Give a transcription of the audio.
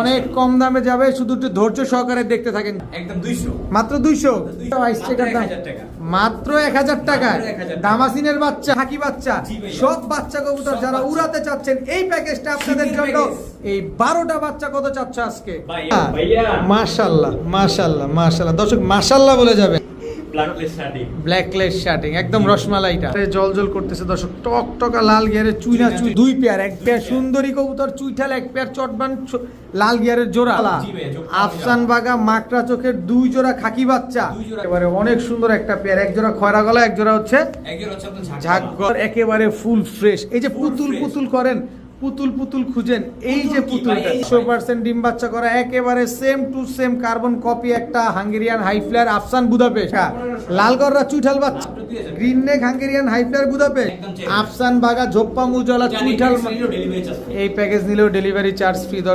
অনেক কম দামে যাবে। শুধু একটু ধৈর্য সহকারে দেখতে থাকেন। একদম 200 মাত্র দুইশো? মাত্র 1000 টাকা। মাত্র এক হাজার টাকায়। মাত্র 1000 টাকা। দামাসিনের বাচ্চা হাকি বাচ্চা সব বাচ্চা কবুতর যারা উড়াতে চাচ্ছেন এই প্যাকেজটা আপনাদের জন্য এই বারোটা বাচ্চা কত চাচ্ছ আজকে। মাশাল্লাহ মাশাল্লাহ মাশাল্লাহ। দর্শক মাশাল্লাহ বলে যাবে। ব্ল্যাকলেস শার্টিং একদম রসমালাইটা। জল জল করতেছে দর্শক। টক টকা লাল গিয়ারে চুইনা চুই দুই পেয়ার এক পেয়ার সুন্দরী কবুতর চুইঠাল এক পেয়ার চটবান লাল গিয়ারের জোড়া। জি ভাইয়া, আফসান বাগা মাকড়া চোখের দুই জোড়া খাকি বাচ্চা। এবারে অনেক সুন্দর একটা পেয়ার। এক জোড়া খয়রা গলা এক জোড়া হচ্ছে একজন হচ্ছে আপনার ঝাঁক ঝাকগর একেবারে ফুল ফ্রেশ। এই যে পুতুল পুতুল করেন পুতুল পুতুল খুঁজেন এই যে পুতুল কি? এই একশো পার্সেন্ট ডিম বাচ্চা করা একেবারে same to same carbon copy একটা হাঙ্গেরিয়ান হাইফ্লার আফসান হ্যাঁ, চুইঠাল বাচ্চা। মাত্র 2000 green neck Hungarian highflyer Budapest. একদম আফসান বাগা ঝোপ্পা মুজলা জানি, চুইঠাল এই প্যাকেজ নিলেও ডেলিভারি চার্জ ফ্রি দশ